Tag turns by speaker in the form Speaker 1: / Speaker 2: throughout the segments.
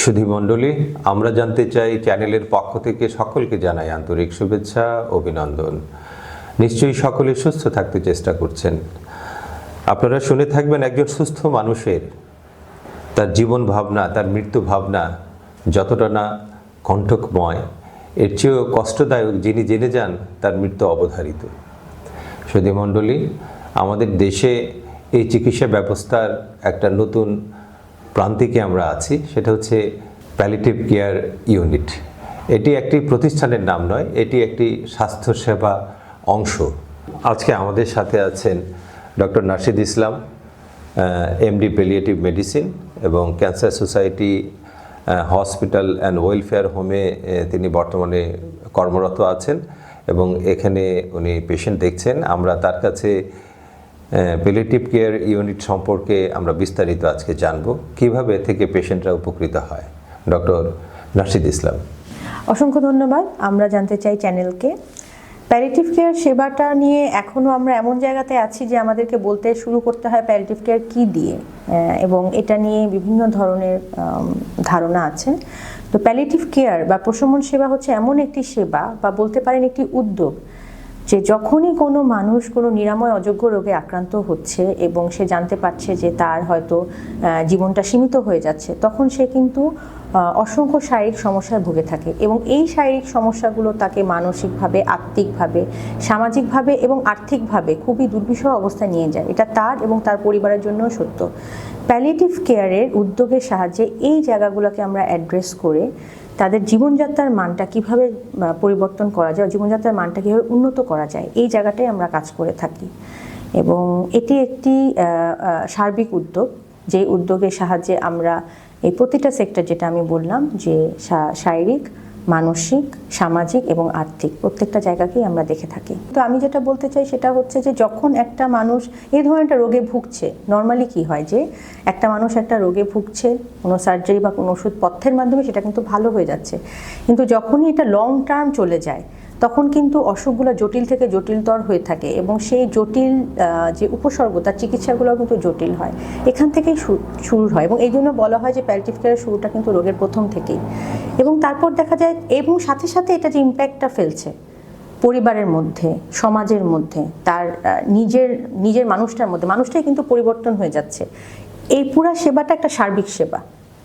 Speaker 1: সুধী মণ্ডলী, আমরা জানতে চাই চ্যানেলের পক্ষ থেকে সকলকে জানাই আন্তরিক শুভেচ্ছা, অভিনন্দন। নিশ্চয়ই সকলে সুস্থ থাকতে চেষ্টা করছেন। আপনারা শুনে থাকবেন একজন সুস্থ মানুষের। তার জীবন ভাবনা, তার মৃত্যু ভাবনা যতটা না কণ্ঠকময়, এর চেয়েও কষ্টদায়ক যিনি জেনে যান তার মৃত্যু অবধারিত। সুধী মণ্ডলী, আমাদের দেশে এই চিকিৎসা ব্যবস্থার একটা নতুন প্রান্তিকে আমরা আছি, সেটা হচ্ছে প্যালিটিভ কেয়ার ইউনিট এটি একটি প্রতিষ্ঠানের নাম নয়, এটি একটি স্বাস্থ্যসেবা অংশ। আজকে আমাদের সাথে আছেন doctor Narshid Islam MD palliative medicine এবং cancer society hospital and welfare হোমে তিনি বর্তমানে কর্মরত আছেন এবং এখানে উনি পেশেন্ট দেখছেন। আমরা তার কাছে পেলিটিভ কেয়ার ইউনিট সম্পর্কে আমরা বিস্তারিত আজকে জানব। কীভাবে থেকে পেশেন্টরা উপকৃত হয়? ডক্টর নার্শিদ ইসলাম।
Speaker 2: অসংখ্য ধন্যবাদ। আমরা জানতে চাই চ্যানেলকে। প্যারিটিভ কেয়ার সেবাটা নিয়ে এখনও আমরা এমন জায়গাতে আছি যে আমাদেরকে বলতে শুরু করতে হয় প্যারিটিভ কেয়ার কী দিয়ে এবং এটা নিয়ে বিভিন্ন ধরনের ধারণা আছে। তো প্যালিটিভ কেয়ার বা প্রশমন সেবা হচ্ছে এমন একটি সেবা বা বলতে পারেন একটি উদ্যোগ যে যখনই কোনো মানুষ কোনো নিরাময় অযোগ্য রোগে আক্রান্ত হচ্ছে এবং সে জানতে পারছে যে তার হয়তো জীবনটা সীমিত হয়ে যাচ্ছে, তখন সে কিন্তু অসংখ্য শারীরিক সমস্যায় ভুগে থাকে এবং এই শারীরিক সমস্যাগুলো তাকে মানসিকভাবে, আত্মিকভাবে, সামাজিকভাবে এবং আর্থিকভাবে খুবই দুর্বিষহ অবস্থায় নিয়ে যায়। এটা তার এবং তার পরিবারের জন্যও সত্য। প্যালিয়েটিভ কেয়ারের উদ্যোগের সাহায্যে এই জায়গাগুলোকে আমরা অ্যাড্রেস করে তাদের জীবনযাত্রার মানটা কীভাবে পরিবর্তন করা যায়, জীবনযাত্রার মানটা কীভাবে উন্নত করা যায়, এই জায়গাটাই আমরা কাজ করে থাকি। এবং এটি একটি সার্বিক উদ্যোগ যে উদ্যোগের সাহায্যে আমরা এই প্রতিটা সেক্টর যেটা আমি বললাম, যে শারীরিক মানসিক, সামাজিক এবং আর্থিক। প্রত্যেকটা জায়গাকেই আমরা দেখে থাকি। তো আমি যেটা বলতে চাই সেটা হচ্ছে যে যখন একটা মানুষ, এই ধরনের একটা রোগে ভুগছে নর্মালি কি হয় যে একটা মানুষ একটা রোগে ভুগছে, কোনো সার্জারি বা কোনো ওষুধ পথ্যের মাধ্যমে সেটা কিন্তু ভালো হয়ে যাচ্ছে। কিন্তু যখনই এটা লং টার্ম চলে যায় তখন কিন্তু অসুখগুলো জটিল থেকে জটিলতর হয়ে থাকে এবং সেই জটিল যে উপসর্গ, তার চিকিৎসাগুলো কিন্তু জটিল হয়। এখান থেকেই শুরু হয় এবং এই জন্য বলা হয় যে প্যারেটিভ কেয়ারের শুরুটা কিন্তু রোগের প্রথম থেকেই। এবং তারপর দেখা যায়, এবং সাথে সাথে এটা যে ইম্প্যাক্টটা ফেলছে পরিবারের মধ্যে, সমাজের মধ্যে, তার নিজের নিজের মানুষটার মধ্যে, মানুষটাই কিন্তু পরিবর্তন হয়ে যাচ্ছে। এই পুরা সেবাটা একটা সার্বিক সেবা।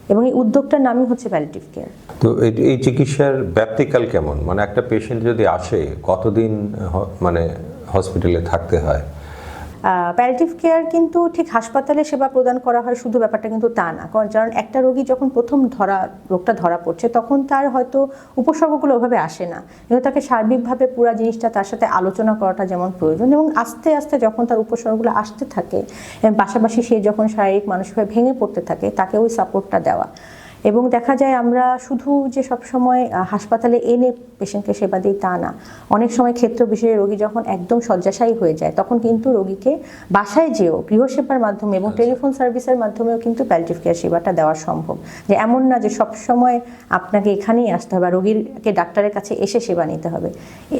Speaker 2: এবং এই উদ্যোগটার নামই হচ্ছে প্যালিটিভ কেয়ার
Speaker 1: তো এই- চিকিৎসার ব্যাপ্তিকাল কেমন? মানে একটা পেশেন্ট যদি আসে, কতদিন মানে হসপিটালে থাকতে হয়?
Speaker 2: প্যারেটিভ কেয়ার কিন্তু ঠিক হাসপাতালে সেবা প্রদান করা হয়, শুধু ব্যাপারটা কিন্তু তা না। কারণ একটা রোগী যখন প্রথম ধরা, রোগটা ধরা পড়ছে, তখন তার হয়তো উপসর্গগুলো ওভাবে আসে না। কিন্তু তাকে সার্বিকভাবে পুরো জিনিসটা তার সাথে আলোচনা করাটা যেমন প্রয়োজন এবং আস্তে আস্তে যখন তার উপসর্গগুলো আসতে থাকে পাশাপাশি সে যখন শারীরিক, মানসিকভাবে ভেঙে পড়তে থাকে, তাকে ওই সাপোর্টটা দেওয়া। এবং দেখা যায় আমরা শুধু যে সবসময় আহ, হাসপাতালে এনে পেশেন্টকে সেবা দিই তা না। অনেক সময় ক্ষেত্র বিশেষে রোগী যখন একদম শয্যাশায়ী হয়ে যায় তখন কিন্তু রোগীকে বাসায় যেও গৃহসেবার মাধ্যমে এবং টেলিফোন সার্ভিসের মাধ্যমেও কিন্তু প্যালিটিভ কেয়ার সেবাটা দেওয়া সম্ভব। যে এমন না যে সব সময় আপনাকে এখানেই আসতে হবে বা রোগীকে ডাক্তারের কাছে এসে সেবা নিতে হবে।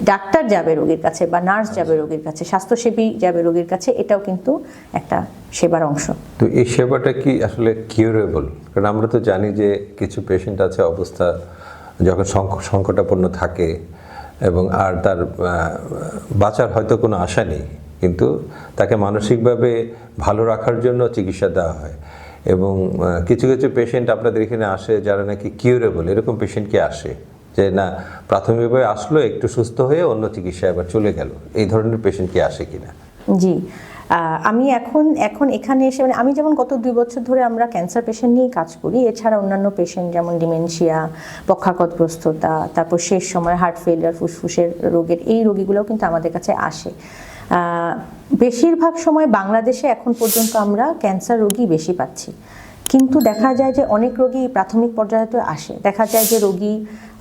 Speaker 2: ডাক্তার যাবে রোগীর কাছে বা নার্স যাবে রোগীর কাছে স্বাস্থ্যসেবী যাবে রোগীর কাছে এটাও কিন্তু একটা সেবার অংশ।
Speaker 1: তো এই সেবাটা কি আসলে কিউরেবল কারণ আমরা তো জানি যে কিছু পেশেন্ট আছে, অবস্থা যখন সংকটাপন্ন থাকে এবং আর তার বাঁচার হয়তো কোনো আশা নেই, কিন্তু তাকে মানসিকভাবে ভালো রাখার জন্য চিকিৎসা দেওয়া হয়। এবং কিছু কিছু পেশেন্ট আপনাদের এখানে আসে যারা নাকি কিউরেবল এরকম পেশেন্ট কি আসে? যে না, প্রাথমিকভাবে আসলো, একটু সুস্থ হয়ে অন্য চিকিৎসা এবার চলে গেল। এই ধরনের পেশেন্ট কি আসে কিনা?
Speaker 2: জি। আমি এখন এখন এখানে এসে মানে আমি যেমন গত দুই বছর ধরে আমরা ক্যান্সার পেশেন্ট নিয়ে কাজ করি, এছাড়া অন্যান্য পেশেন্ট যেমন ডিমেনশিয়া পক্ষাঘাতগ্রস্ততা, তারপর শেষ সময় হার্ট ফেলিয়ার ফুসফুসের রোগের, এই রোগীগুলোও কিন্তু আমাদের কাছে আসে। বেশিরভাগ সময় বাংলাদেশে এখন পর্যন্ত আমরা ক্যান্সার রোগী বেশি পাচ্ছি। কিন্তু দেখা যায় যে অনেক রোগী প্রাথমিক পর্যায়ে তো আসে। দেখা যায় যে রোগী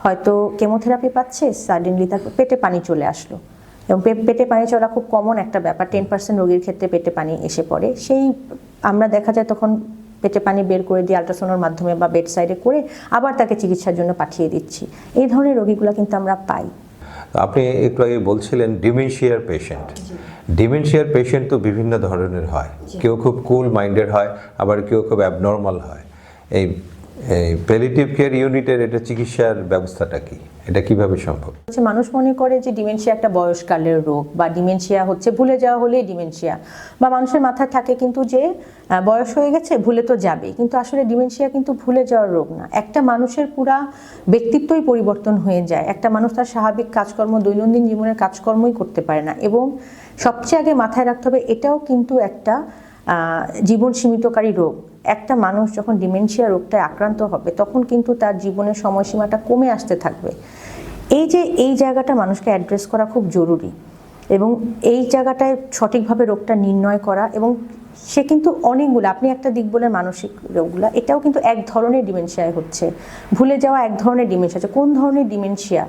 Speaker 2: হয়তো কেমোথেরাপি পাচ্ছে সাডেনলি তার পেটে পানি চলে আসলো। এবং পেটে পানি চলা খুব কমন একটা ব্যাপার। টেন পার্সেন্ট রোগীর ক্ষেত্রে পেটে পানি এসে পড়ে। সেই আমরা দেখা যায় তখন পেটে পানি বের করে দিয়ে আল্ট্রাসাউন্ডের মাধ্যমে বা বেড সাইডে করে আবার তাকে চিকিৎসার জন্য পাঠিয়ে দিচ্ছি। এই ধরনের রোগীগুলো কিন্তু আমরা পাই।
Speaker 1: আপনি একটু আগে বলছিলেন ডিমেনশিয়ার পেশেন্ট ডিমেনশিয়ার পেশেন্ট তো বিভিন্ন ধরনের হয়। কেউ খুব কুল মাইন্ডেড হয় আবার কেউ খুব অ্যাবনর্মাল হয়। এই এই প্যালিটিভ কেয়ার ইউনিটের এটা চিকিৎসার ব্যবস্থাটা কি? এটা কীভাবে সম্ভব?
Speaker 2: হচ্ছে মানুষ মনে করে যে ডিমেনশিয়া একটা বয়সকালের রোগ বা ডিমেনশিয়া হচ্ছে ভুলে যাওয়া হলেই ডিমেনশিয়া বা মানুষের মাথায় থাকে কিন্তু যে বয়স হয়ে গেছে, ভুলে তো যাবে কিন্তু আসলে ডিমেনশিয়া কিন্তু ভুলে যাওয়ার রোগ না। একটা মানুষের পুরা ব্যক্তিত্বই পরিবর্তন হয়ে যায়। একটা মানুষ তার স্বাভাবিক কাজকর্ম, দৈনন্দিন জীবনের কাজকর্মই করতে পারে না এবং সবচেয়ে আগে মাথায় রাখতে হবে এটাও কিন্তু একটা জীবন সীমিতকারী রোগ। একটা মানুষ যখন ডিমেনশিয়া রোগটায় আক্রান্ত হবে, তখন কিন্তু তার জীবনের সময়সীমাটা কমে আসতে থাকবে। এই যে এই জায়গাটা মানুষকে অ্যাড্রেস করা খুব জরুরি এবং এই জায়গাটায় সঠিকভাবে রোগটা নির্ণয় করা এবং সে কিন্তু অনেকগুলো, আপনি একটা দিক বলে মানসিক রোগগুলা, এটাও কিন্তু এক ধরনের ডিমেনশিয়ায় হচ্ছে। ভুলে যাওয়া এক ধরনের ডিমেনশিয়া কোন ধরনের ডিমেনশিয়া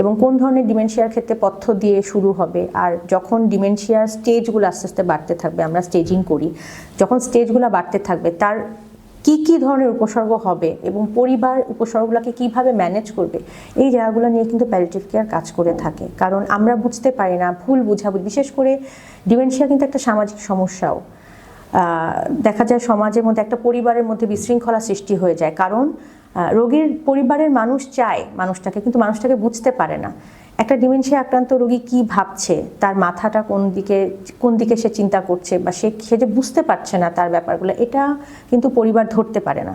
Speaker 2: এবং কোন ধরনের ডিমেনশিয়ার ক্ষেত্রে পথ্য দিয়ে শুরু হবে? আর যখন ডিমেনশিয়ার স্টেজগুলো আস্তে আস্তে বাড়তে থাকবে, আমরা স্টেজিং করি, যখন স্টেজগুলো বাড়তে থাকবে, তার কি কি ধরনের উপসর্গ হবে এবং পরিবার উপসর্গগুলোকে কীভাবে ম্যানেজ করবে, এই জায়গাগুলো নিয়ে কিন্তু প্যালিটিভ কেয়ার কাজ করে থাকে। কারণ আমরা বুঝতে পারি না, ভুল বুঝাবুঝি, বিশেষ করে ডিমেনশিয়া কিন্তু একটা সামাজিক সমস্যাও। দেখা যায় সমাজের মধ্যে একটা পরিবারের মধ্যে বিশৃঙ্খলা সৃষ্টি হয়ে যায়। কারণ রোগীর পরিবারের মানুষ চায় মানুষটাকে, কিন্তু মানুষটাকে বুঝতে পারে না। একটা ডিমেনশিয়া আক্রান্ত রোগী কি ভাবছে? তার মাথাটা কোন দিকে কোন দিকে সে চিন্তা করছে বা সে সে যে বুঝতে পারছে না তার ব্যাপারগুলো, এটা কিন্তু পরিবার ধরতে পারে না।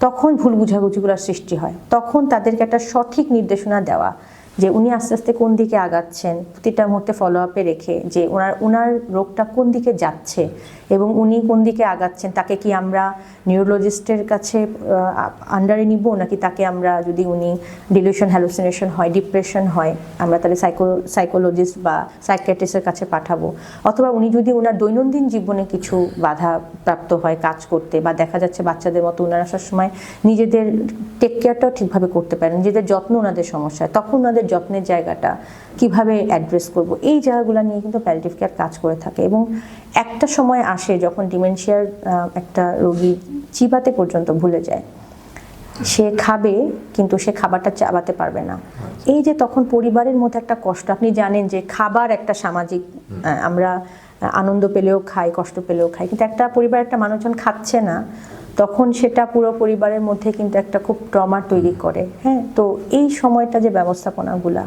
Speaker 2: তখন ভুল বুঝাবুঝিগুলোর সৃষ্টি হয়। তখন তাদেরকে একটা সঠিক নির্দেশনা দেওয়া। যে উনি আস্তে আস্তে কোন দিকে আগাচ্ছেন, প্রতিটা মুহূর্তে ফলো আপে রেখে যে ওনার ওনার রোগটা কোন দিকে যাচ্ছে এবং উনি কোন দিকে আগাচ্ছেন, তাকে কি আমরা নিউরোলজিস্টের কাছে আন্ডারে নিব নাকি তাকে আমরা যদি উনি ডিলিউশন হ্যালুসিনেশন হয় ডিপ্রেশন হয়, আমরা তাহলে সাইকো সাইকোলজিস্ট বা সাইকিয়াট্রিস্টের কাছে পাঠাবো? অথবা উনি যদি ওনার দৈনন্দিন জীবনে কিছু বাধা প্রাপ্ত হয় কাজ করতে বা দেখা যাচ্ছে বাচ্চাদের মতো ওনারা সময় নিজেদের টেক কেয়ারটাও ঠিকভাবে করতে পারেন, নিজেদের যত্ন ওনাদের সমস্যা তখন ওনাদের যত্নের জায়গাটা কীভাবে অ্যাড্রেস করব? এই জায়গাগুলো নিয়ে কিন্তু প্যালিটিভ কেয়ার কাজ করে থাকে এবং একটা সময় আসে যখন ডিমেনশিয়ার একটা রোগী চিবাতে পর্যন্ত ভুলে যায়। সে খাবে কিন্তু সে খাবারটা চাবাতে পারবে না। এই যে তখন পরিবারের মধ্যে একটা কষ্ট, আপনি জানেন যে খাবার একটা সামাজিক আমরা আনন্দ পেলেও খাই, কষ্ট পেলেও খাই, কিন্তু একটা পরিবার একটা মানুষজন খাচ্ছে না। তখন সেটা পুরো পরিবারের মধ্যে কিন্তু একটা খুব ট্রমা তৈরি করে হ্যাঁ? তো এই সময়টা যে ব্যবস্থাপনাগুলা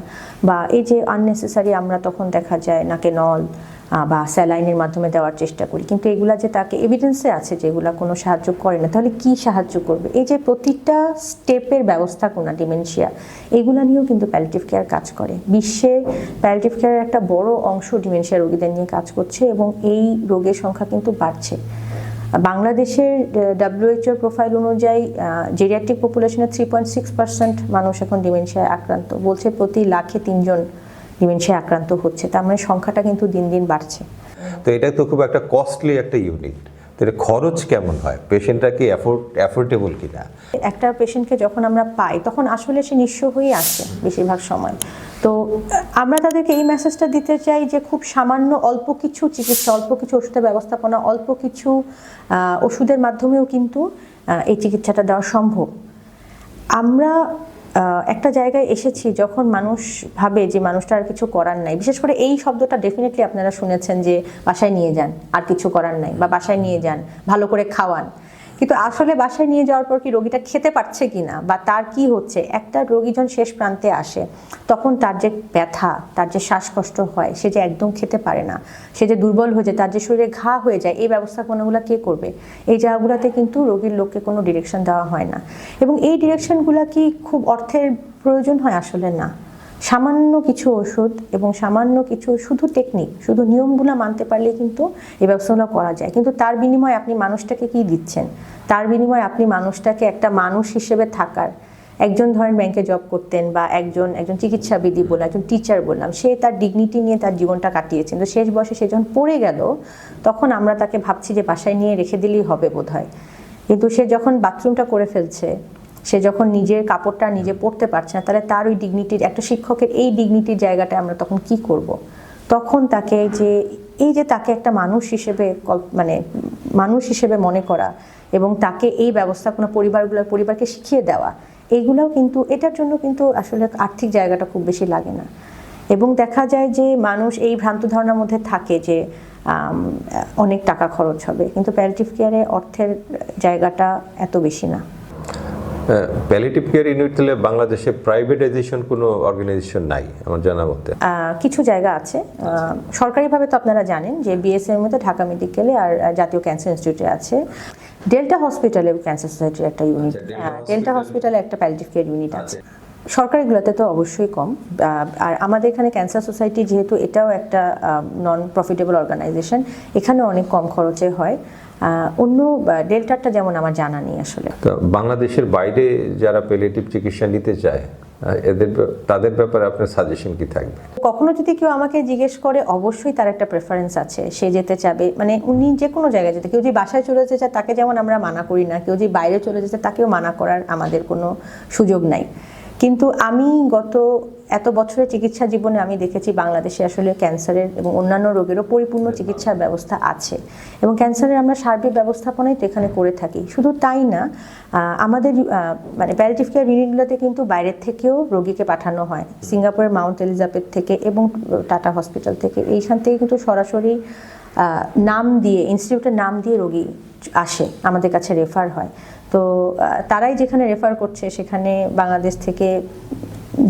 Speaker 2: বা এই যে আননেসেসারি আমরা তখন দেখা যায় নাকে নল বা স্যালাইনের মাধ্যমে দেওয়ার চেষ্টা করি। কিন্তু এগুলা যে তাকে এভিডেন্সে আছে যে এগুলা কোনো সাহায্য করে না তাহলে কি সাহায্য করবে? এই যে প্রতিটা স্টেপের ব্যবস্থা ব্যবস্থাপনা ডিমেনশিয়া এগুলা নিয়েও কিন্তু প্যালিটিভ কেয়ার কাজ করে। বিশ্বে প্যালিটিভ কেয়ারের একটা বড় অংশ ডিমেনশিয়া রোগীদের নিয়ে কাজ করছে এবং এই রোগের সংখ্যা কিন্তু বাড়ছে। বাংলাদেশের ডাব্লিউএইচওর প্রোফাইল অনুযায়ী জেরিয়াট্রিক পপুলেশনের থ্রি পয়েন্ট সিক্স পার্সেন্ট মানুষ এখন ডিমেনশিয়ায় আক্রান্ত। বলছে প্রতি লাখে তিনজন ডিমেনশিয়ায় আক্রান্ত হচ্ছে। তার মানে সংখ্যাটা কিন্তু দিন দিন বাড়ছে।
Speaker 1: তো এটা তো খুব একটা কস্টলি একটা ইউনিট তো এটা খরচ কেমন হয়? পেশেন্টটা কি অ্যাফোর্ড অ্যাফোর্ডেবল কিনা?
Speaker 2: একটা পেশেন্টকে যখন আমরা পাই তখন আসলে সে নিঃস্ব হয়েই আসে বেশিরভাগ সময়। তো আমরা তাদেরকে এই মেসেজটা দিতে চাই যে খুব সামান্য অল্প কিছু চিকিৎসা, অল্প কিছু ওষুধের ব্যবস্থাপনা, অল্প কিছু ওষুধের মাধ্যমেও কিন্তু এই চিকিৎসাটা দেওয়া সম্ভব। আমরা একটা জায়গায় এসেছি যখন মানুষ ভাবে যে মানুষটা আর কিছু করার নাই। বিশেষ করে এই শব্দটা ডেফিনেটলি আপনারা শুনেছেন যে বাসায় নিয়ে যান, আর কিছু করার নাই বা বাসায় নিয়ে যান, ভালো করে খাওয়ান। কিন্তু আসলে বাসায় নিয়ে যাওয়ার পর কি রোগীটা খেতে পারছে কিনা বা তার কি হচ্ছে? একটা রোগী যখন শেষ প্রান্তে আসে, তখন তার যে ব্যথা, তার যে শ্বাসকষ্ট হয়, সে যে একদম খেতে পারে না, সে যে দুর্বল হয়ে যায়, তার যে শরীরে ঘা হয়ে যায়, এই ব্যবস্থাপনাগুলো কে করবে? এই জায়গাগুলোতে কিন্তু রোগীর লোককে কোনো ডিরেকশন দেওয়া হয় না। এবং এই ডিরেকশনগুলো কি খুব অর্থের প্রয়োজন হয়? আসলে না। সামান্য কিছু ওষুধ এবং সামান্য কিছু শুধু টেকনিক শুধু নিয়মগুলো মানতে পারলে কিন্তু এই ব্যবস্থাগুলো করা যায়। কিন্তু তার বিনিময়ে আপনি মানুষটাকে কি দিচ্ছেন? তার বিনিময়ে আপনি মানুষটাকে একটা মানুষ হিসেবে থাকার, একজন ধরেন ব্যাংকে জব করতেন বা একজন একজন চিকিৎসাবিদি বললাম একজন টিচার বললাম, সে তার ডিগনিটি নিয়ে তার জীবনটা কাটিয়েছেন। তো শেষ বয়সে সে যখন পড়ে গেল, তখন আমরা তাকে ভাবছি যে বাসায় নিয়ে রেখে দিলেই হবে বোধহয়। কিন্তু সে যখন বাথরুমটা করে ফেলছে সে যখন নিজের কাপড়টা নিজে পরতে পারছে না, তাহলে তার ওই ডিগনিটির একটা শিক্ষকের এই ডিগনিটির জায়গাটা আমরা তখন কি করব। তখন তাকে যে, এই যে তাকে একটা মানুষ হিসেবে মানে মানুষ হিসেবে মনে করা এবং তাকে এই ব্যবস্থাপনা পরিবারগুলোর পরিবারকে শিখিয়ে দেওয়া, এইগুলাও কিন্তু, এটার জন্য কিন্তু আসলে আর্থিক জায়গাটা খুব বেশি লাগে না এবং দেখা যায় যে মানুষ এই ভ্রান্ত ধারণার মধ্যে থাকে যে অনেক টাকা খরচ হবে, কিন্তু প্যারেটিভ কেয়ারে অর্থের জায়গাটা এত বেশি না
Speaker 1: প্যালিটিভ কেয়ার ইউনিট তাহলে বাংলাদেশে প্রাইভেটাইজেশন কোনো অর্গানাইজেশন নাই আমার জানা মতে।
Speaker 2: কিছু জায়গা আছে। সরকারিভাবে তো আপনারা জানেন যে বিএসএর মধ্যে ঢাকা মেডিকেলে আর জাতীয় ক্যান্সার ইনস্টিটিউটে আছে। ডেল্টা হসপিটালে ক্যান্সার সোসাইটির একটা ইউনিট ডেল্টা হসপিটালে একটা প্যালিটিভ কেয়ার ইউনিট আছে। সরকারিগুলোতে তো অবশ্যই কম। আর আমাদের এখানে ক্যান্সার সোসাইটি যেহেতু এটাও একটা নন প্রফিটেবল অর্গানাইজেশন এখানে অনেক কম খরচে হয়। অন্য ডেল্টারটা যেমন আমার জানা নেই আসলে।
Speaker 1: তো বাংলাদেশের বাইরে যারা প্যালিয়েটিভ চিকিৎসা নিতে চায় এদের তাদের ব্যাপারে আপনার সাজেশন কি থাকবে?
Speaker 2: কখনো যদি কেউ আমাকে জিজ্ঞেস করে অবশ্যই তার একটা প্রেফারেন্স আছে সে যেতে চাবে। মানে উনি যে কোনো জায়গায় যেতে কেউ যদি বাসায় চলে যেতে চায় তাকে যেমন আমরা মানা করি না কেউ যদি বাইরে চলে যেতে তাকেও মানা করার আমাদের কোনো সুযোগ নাই। কিন্তু আমি গত এত বছরের চিকিৎসা জীবনে আমি দেখেছি বাংলাদেশে আসলে ক্যান্সারের এবং অন্যান্য রোগেরও পরিপূর্ণ চিকিৎসার ব্যবস্থা আছে। এবং ক্যান্সারের আমরা সার্বিক ব্যবস্থাপনাই তো এখানে করে থাকি। শুধু তাই না আমাদের মানে প্যারেটিভ কেয়ার ইউনিটগুলোতে কিন্তু বাইরের থেকেও রোগীকে পাঠানো হয়। সিঙ্গাপুরের মাউন্ট এলিজাবেথ থেকে এবং টাটা হসপিটাল থেকে। এইখান থেকে কিন্তু সরাসরি নাম দিয়ে ইনস্টিটিউটের নাম দিয়ে রোগী আসে আমাদের কাছে রেফার হয়। তো তারাই যেখানে রেফার করছে সেখানে বাংলাদেশ থেকে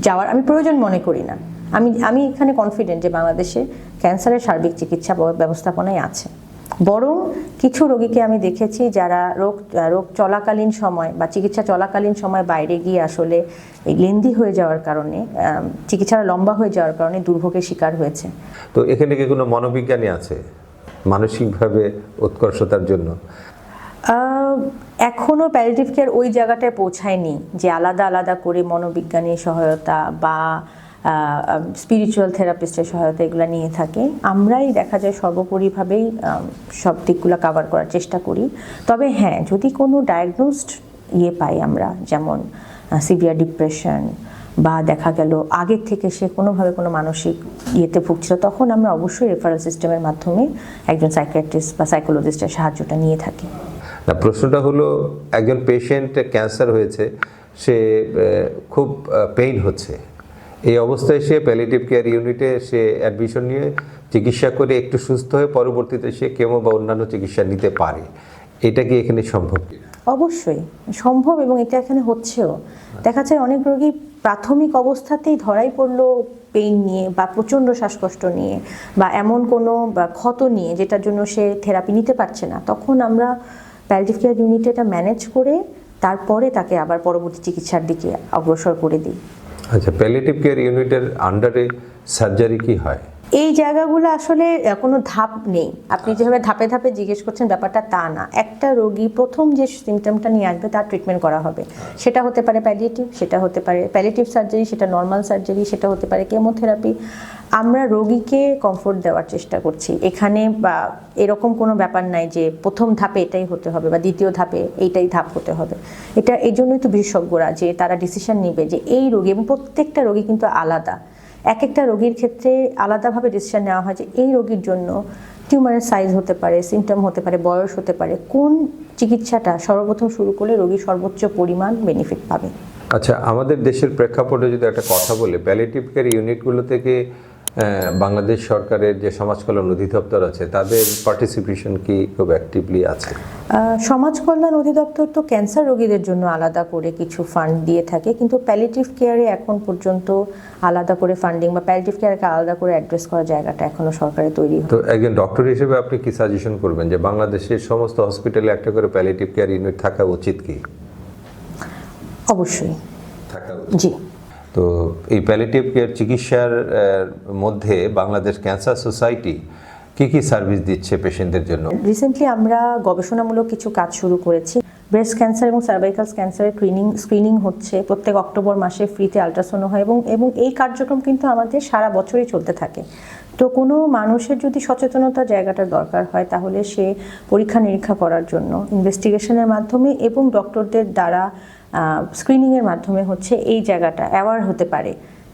Speaker 2: যাওয়ার আমি প্রয়োজন মনে করি না। আমি আমি এখানে কনফিডেন্ট যে বাংলাদেশে ক্যান্সারের সার্বিক চিকিৎসা ব্যবস্থাপনায় আছে। বরং কিছু রোগীকে আমি দেখেছি যারা রোগ রোগ চলাকালীন সময় বা চিকিৎসা চলাকালীন সময় বাইরে গিয়ে আসলে এই লেন্দি হয়ে যাওয়ার কারণে চিকিৎসাটা লম্বা হয়ে যাওয়ার কারণে দুর্ভোগের শিকার হয়েছে।
Speaker 1: তো এখানে কি কোনো মনোবিজ্ঞানী আছে? মানসিকভাবে উৎকর্ষতার জন্য?
Speaker 2: আহ, এখনও প্যারেটিভ কেয়ার ওই জায়গাটায় পৌঁছায়নি যে আলাদা আলাদা করে মনোবিজ্ঞানী সহায়তা বা স্পিরিচুয়াল থেরাপিস্টের সহায়তা এগুলো নিয়ে থাকে। আমরাই দেখা যায় সর্বোপরিভাবেই সব দিকগুলো কাভার করার চেষ্টা করি। তবে হ্যাঁ যদি কোনো ডায়াগনোসড ইয়ে পাই আমরা যেমন সিভিয়ার ডিপ্রেশন বা দেখা গেল আগের থেকে সে কোনোভাবে কোনো মানসিক ইয়েতে ভুগছিল তখন আমরা অবশ্যই রেফারেল সিস্টেমের মাধ্যমে একজন সাইকিয়াট্রিস্ট বা সাইকোলজিস্টের সাহায্যটা নিয়ে থাকি।
Speaker 1: না, প্রশ্নটা হলো, একজন পেশেন্ট ক্যান্সার হয়েছে, সে খুব পেইন হচ্ছে। এই অবস্থায় সে প্যালিটিভ কেয়ার ইউনিটে সে অ্যাডমিশন নিয়ে চিকিৎসা করে একটু সুস্থ হয়ে পরবর্তীতে সে কেমো বা অন্যান্য চিকিৎসা নিতে পারে। এটা কি এখানে সম্ভব
Speaker 2: অবশ্যই, সম্ভব এবং এটা এখানে হচ্ছেও। দেখা যায় অনেক রোগী প্রাথমিক অবস্থাতেই ধরাই পড়ল পেইন নিয়ে বা প্রচণ্ড শ্বাসকষ্ট নিয়ে বা এমন কোনো ক্ষত নিয়ে যেটার জন্য সে থেরাপি নিতে পারছে না। তখন আমরা প্যালিটিভ কেয়ার ইউনিটে এটা ম্যানেজ করে তারপরে তাকে আবার পরবর্তী চিকিৎসার দিকে অগ্রসর করে দিই।
Speaker 1: আচ্ছা প্যালিটিভ কেয়ার ইউনিটের আন্ডারে সার্জারি কি হয়?
Speaker 2: এই জায়গাগুলো আসলে কোনো ধাপ নেই। আপনি যেভাবে ধাপে ধাপে জিজ্ঞেস করছেন ব্যাপারটা তা না। একটা রোগী প্রথম যে সিমটমটা নিয়ে আসবে তার ট্রিটমেন্ট করা হবে। সেটা হতে পারে প্যালিয়েটিভ সেটা হতে পারে প্যালিয়েটিভ সার্জারি সেটা নর্মাল সার্জারি সেটা হতে পারে কেমোথেরাপি আমরা রোগীকে কমফোর্ট দেওয়ার চেষ্টা করছি। এখানে বা এরকম কোনো ব্যাপার নাই যে প্রথম ধাপে এটাই হতে হবে বা দ্বিতীয় ধাপে এইটাই ধাপ হতে হবে। এটা এই জন্যই তো বিশেষজ্ঞরা যে তারা ডিসিশন নেবে যে এই রোগী এবং প্রত্যেকটা রোগী কিন্তু আলাদা। এক একটা রোগীর ক্ষেত্রে আলাদাভাবে ডিসিশন নেওয়া হয় যে এই রোগীর জন্য টিউমারের সাইজ হতে পারে সিমটম হতে পারে, বয়স হতে পারে, কোন চিকিৎসাটা সর্বপ্রথম শুরু করলে রোগী সর্বোচ্চ পরিমাণ বেনিফিট পাবে?
Speaker 1: আচ্ছা আমাদের দেশের প্রেক্ষাপটে যদি একটা কথা বলে প্যালিটিভ কেয়ার ইউনিটগুলো থেকে বাংলাদেশ সরকারের যে সমাজ কল্যাণ অধিদপ্তর আছে তাদের পার্টিসিপেশন কি খুব অ্যাক্টিভলি আছে?
Speaker 2: সমাজ কল্যাণ অধিদপ্তর তো ক্যান্সার রোগীদের জন্য আলাদা করে কিছু ফান্ড দিয়ে থাকে কিন্তু প্যালিটিভ কেয়ারে এখন পর্যন্ত আলাদা করে ফান্ডিং বা প্যালিটিভ কেয়ারকে আলাদা করে অ্যাড্রেস করার জায়গাটা এখনও সরকারে তৈরি
Speaker 1: তো একজন ডক্টর হিসেবে আপনি কি সাজেশন করবেন যে বাংলাদেশের সমস্ত হসপিটালে একটা করে প্যালিটিভ কেয়ার ইউনিট থাকা উচিত কি?
Speaker 2: অবশ্যই।
Speaker 1: থাকা
Speaker 2: জি।
Speaker 1: তো এই প্যালিটিভ কেয়ার চিকিৎসার মধ্যে বাংলাদেশ ক্যান্সার সোসাইটি কি কি সার্ভিস দিচ্ছে পেশেন্টদের জন্য?
Speaker 2: রিসেন্টলি আমরা গবেষণামূলক কিছু কাজ শুরু করেছি। ব্রেস্ট ক্যান্সার এবং সার্ভাইকাল ক্যান্সারের স্ক্রিনিং স্ক্রিনিং হচ্ছে। প্রত্যেক অক্টোবর মাসে ফ্রিতে আলট্রাসাউন্ড হয় এবং এবং এই কার্যক্রম কিন্তু আমাদের সারা বছরই চলতে থাকে। তো কোনো মানুষের যদি সচেতনতা জায়গাটা দরকার হয়, তাহলে সে পরীক্ষা নিরীক্ষা করার জন্য ইনভেস্টিগেশনের মাধ্যমে এবং ডক্টরদের দ্বারা স্ক্রিনিংয়ের মাধ্যমে হচ্ছে এই জায়গাটা অ্যাওয়ার হতে পারে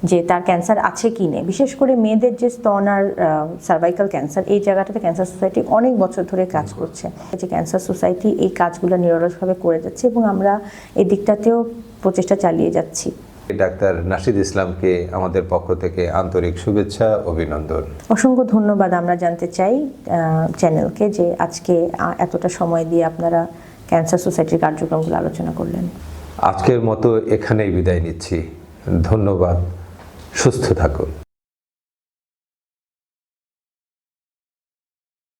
Speaker 2: যে তার ক্যান্সার আছে কি নেই। বিশেষ করে মেয়েদের যে স্তন আর সার্ভাইকাল ক্যান্সার এই জায়গাটাতে ক্যান্সার সোসাইটি অনেক বছর ধরে কাজ করছে। যে ক্যান্সার সোসাইটি এই কাজগুলো নিরলসভাবে করে যাচ্ছে এবং আমরা এই দিকটাতেও প্রচেষ্টা চালিয়ে যাচ্ছি।
Speaker 1: ডাক্তার নাসিদ ইসলামকে আমাদের পক্ষ থেকে আন্তরিক শুভেচ্ছা অভিনন্দন।
Speaker 2: অসংখ্য ধন্যবাদ আমরা জানতে চাই চ্যানেলকে যে আজকে এতটা সময় দিয়ে আপনারা ক্যান্সার সোসাইটির কার্যক্রমগুলো আলোচনা করলেন।
Speaker 1: আজকের মতো এখানেই বিদায় নিচ্ছি। ধন্যবাদ। সুস্থ থাকুন।